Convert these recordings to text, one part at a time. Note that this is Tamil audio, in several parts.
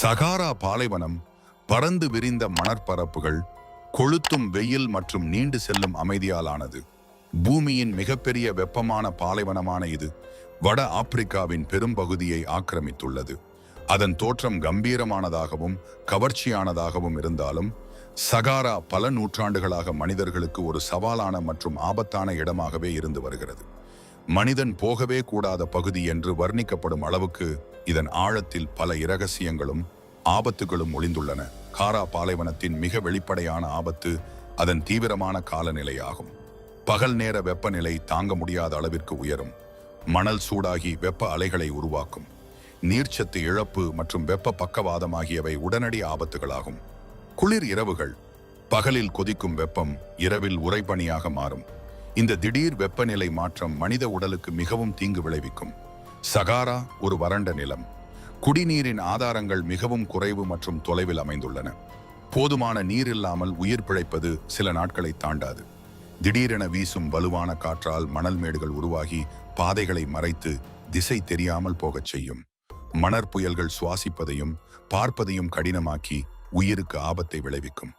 சகாரா பாலைவனம் பறந்து விரிந்த மணற்பரப்புகள் கொளுத்தும் வெயில் மற்றும் நீண்டு செல்லும் அமைதியால் ஆனது பூமியின் மிகப்பெரிய வெப்பமான பாலைவனமான இது வட ஆப்பிரிக்காவின் பெரும்பகுதியை ஆக்கிரமித்துள்ளது. அதன் தோற்றம் கம்பீரமானதாகவும் கவர்ச்சியானதாகவும் இருந்தாலும் சகாரா பல நூற்றாண்டுகளாக மனிதர்களுக்கு ஒரு சவாலான மற்றும் ஆபத்தான இடமாகவே இருந்து வருகிறது. மனிதன் போகவே கூடாத பகுதி என்று வர்ணிக்கப்படும் அளவுக்கு இதன் ஆழத்தில் பல இரகசியங்களும் ஆபத்துகளும் ஒளிந்துள்ளன. காரா பாலைவனத்தின் மிக வெளிப்படையான ஆபத்து அதன் தீவிரமான காலநிலையாகும். பகல் நேர வெப்பநிலை தாங்க முடியாத அளவிற்கு உயரும். மணல் சூடாகி வெப்ப அலைகளை உருவாக்கும். நீர்ச்சத்து இழப்பு மற்றும் வெப்ப பக்கவாதம் ஆகியவை உடனடி ஆபத்துகளாகும். குளிர் இரவுகள் பகலில் கொதிக்கும் வெப்பம் இரவில் உறைபனியாக மாறும். இந்த திடீர் வெப்பநிலை மாற்றம் மனித உடலுக்கு மிகவும் தீங்கு விளைவிக்கும். சகாரா ஒரு வறண்ட நிலம். குடிநீரின் ஆதாரங்கள் மிகவும் குறைவு மற்றும் தொலைவில் அமைந்துள்ளன. போதுமான நீர் இல்லாமல் உயிர் பிழைப்பது சில நாட்களை தாண்டாது. திடீரென வீசும் வலுவான காற்றால் மணல் மேடுகள் உருவாகி பாதைகளை மறைத்து திசை தெரியாமல் போகச் செய்யும். மணற்புயல்கள் சுவாசிப்பதையும் பார்ப்பதையும் கடினமாக்கி உயிருக்கு ஆபத்தை விளைவிக்கும்.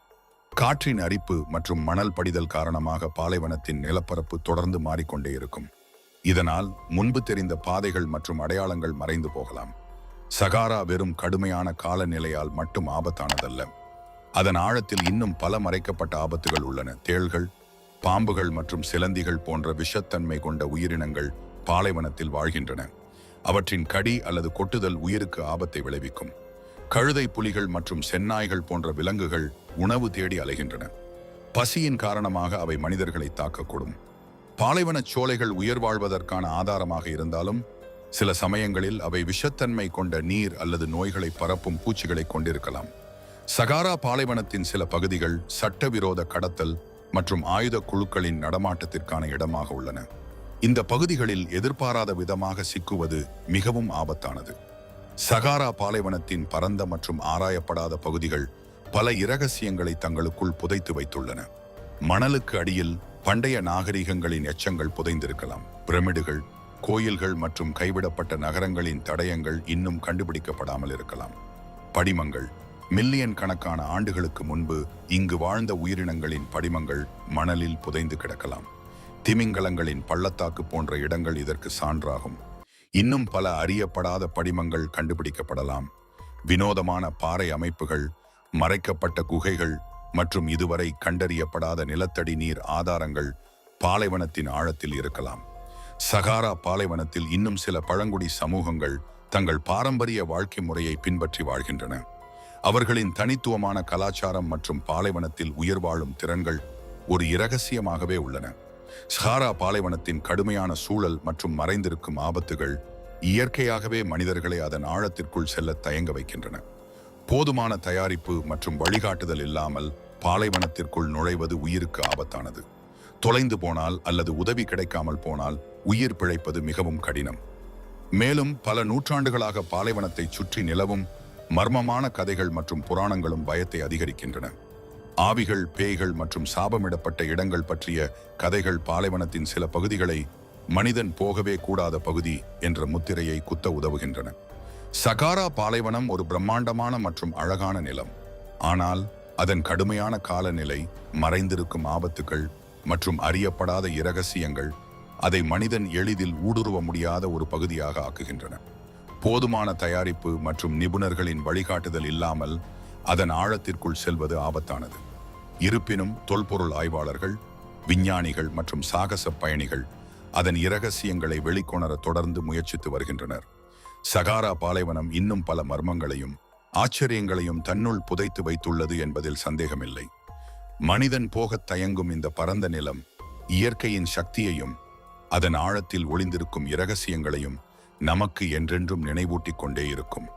காற்றின் அரிப்பு மற்றும் மணல் படிதல் காரணமாக பாலைவனத்தின் நிலப்பரப்பு தொடர்ந்து மாறிக்கொண்டே இருக்கும். இதனால் முன்பு தெரிந்த பாதைகள் மற்றும் அடையாளங்கள் மறைந்து போகலாம். சகாரா வெறும் கடுமையான காலநிலையால் மட்டும் ஆபத்தானதல்ல. அதன் ஆழத்தில் இன்னும் பல மறைக்கப்பட்ட ஆபத்துகள் உள்ளன. தேள்கள் பாம்புகள் மற்றும் சிலந்திகள் போன்ற விஷத்தன்மை கொண்ட உயிரினங்கள் பாலைவனத்தில் வாழ்கின்றன. அவற்றின் கடி அல்லது கொட்டுதல் உயிருக்கு ஆபத்தை விளைவிக்கும். கழுதை புலிகள் மற்றும் செந்நாய்கள் போன்ற விலங்குகள் உணவு தேடி அலைகின்றன. பசியின் காரணமாக அவை மனிதர்களை தாக்கக்கூடும். பாலைவனச் சோலைகள் உயிர் வாழ்வதற்கான ஆதாரமாக இருந்தாலும் சில சமயங்களில் அவை விஷத்தன்மை கொண்ட நீர் அல்லது நோய்களை பரப்பும் பூச்சிகளை கொண்டிருக்கலாம். சகாரா பாலைவனத்தின் சில பகுதிகள் சட்டவிரோத கடத்தல் மற்றும் ஆயுத குழுக்களின் நடமாட்டத்திற்கான இடமாக உள்ளன. இந்த பகுதிகளில் எதிர்பாராத விதமாக சிக்குவது மிகவும் ஆபத்தானது. சகாரா பாலைவனத்தின் பரந்த மற்றும் ஆராயப்படாத பகுதிகள் பல இரகசியங்களை தங்களுக்குள் புதைத்து வைத்துள்ளன. மணலுக்கு அடியில் பண்டைய நாகரிகங்களின் எச்சங்கள் புதைந்திருக்கலாம். பிரமிடுகள் கோயில்கள் மற்றும் கைவிடப்பட்ட நகரங்களின் தடயங்கள் இன்னும் கண்டுபிடிக்கப்படாமல் இருக்கலாம். படிமங்கள் மில்லியன் கணக்கான ஆண்டுகளுக்கு முன்பு இங்கு வாழ்ந்த உயிரினங்களின் படிமங்கள் மணலில் புதைந்து கிடக்கலாம். திமிங்கலங்களின் பள்ளத்தாக்கு போன்ற இடங்கள் இதற்கு சான்றாகும். இன்னும் பல அறியப்படாத படிமங்கள் கண்டுபிடிக்கப்படலாம். வினோதமான பாறை அமைப்புகள் மறைக்கப்பட்ட குகைகள் மற்றும் இதுவரை கண்டறியப்படாத நிலத்தடி நீர் ஆதாரங்கள் பாலைவனத்தின் ஆழத்தில் இருக்கலாம். சகாரா பாலைவனத்தில் இன்னும் சில பழங்குடி சமூகங்கள் தங்கள் பாரம்பரிய வாழ்க்கை முறையை பின்பற்றி வாழ்கின்றன. அவர்களின் தனித்துவமான கலாச்சாரம் மற்றும் பாலைவனத்தில் உயிர் வாழும் திறன்கள் ஒரு இரகசியமாகவே உள்ளன. சஹாரா பாலைவனத்தின் கடுமையான சூழல் மற்றும் மறைந்திருக்கும் ஆபத்துகள் இயற்கையாகவே மனிதர்களை அதன் ஆழத்திற்குள் செல்ல தயங்க வைக்கின்றன. போதுமான தயாரிப்பு மற்றும் வழிகாட்டுதல் இல்லாமல் பாலைவனத்திற்குள் நுழைவது உயிருக்கு ஆபத்தானது. தொலைந்து போனால் அல்லது உதவி கிடைக்காமல் போனால் உயிர் பிழைப்பது மிகவும் கடினம். மேலும் பல நூற்றாண்டுகளாக பாலைவனத்தை சுற்றி நிலவும் மர்மமான கதைகள் மற்றும் புராணங்களும் பயத்தை அதிகரிக்கின்றன. ஆவிகள் பேய்கள் மற்றும் சாபமிடப்பட்ட இடங்கள் பற்றிய கதைகள் பாலைவனத்தின் சில பகுதிகளை மனிதன் போகவே கூடாத பகுதி என்ற முத்திரையை குத்த உதவுகின்றன. சகாரா பாலைவனம் ஒரு பிரம்மாண்டமான மற்றும் அழகான நிலம். ஆனால் அதன் கடுமையான காலநிலை மறைந்திருக்கும் ஆபத்துகள் மற்றும் அறியப்படாத இரகசியங்கள் அதை மனிதன் எளிதில் ஊடுருவ முடியாத ஒரு பகுதியாக ஆக்குகின்றன. போதுமான தயாரிப்பு மற்றும் நிபுணர்களின் வழிகாட்டுதல் இல்லாமல் அதன் ஆழத்திற்குள் செல்வது ஆபத்தானது. இருப்பினும் தொல்பொருள் ஆய்வாளர்கள் விஞ்ஞானிகள் மற்றும் சாகச பயணிகள் அதன் இரகசியங்களை வெளிக்கொணர தொடர்ந்து முயற்சித்து வருகின்றனர். சகாரா பாலைவனம் இன்னும் பல மர்மங்களையும் ஆச்சரியங்களையும் தன்னுள் புதைத்து வைத்துள்ளது என்பதில் சந்தேகமில்லை. மனிதன் போகத் தயங்கும் இந்த பரந்த நிலம் இயற்கையின் சக்தியையும் அதன் ஆழத்தில் ஒளிந்திருக்கும் இரகசியங்களையும் நமக்கு என்றென்றும் நினைவூட்டிக் கொண்டே இருக்கும்.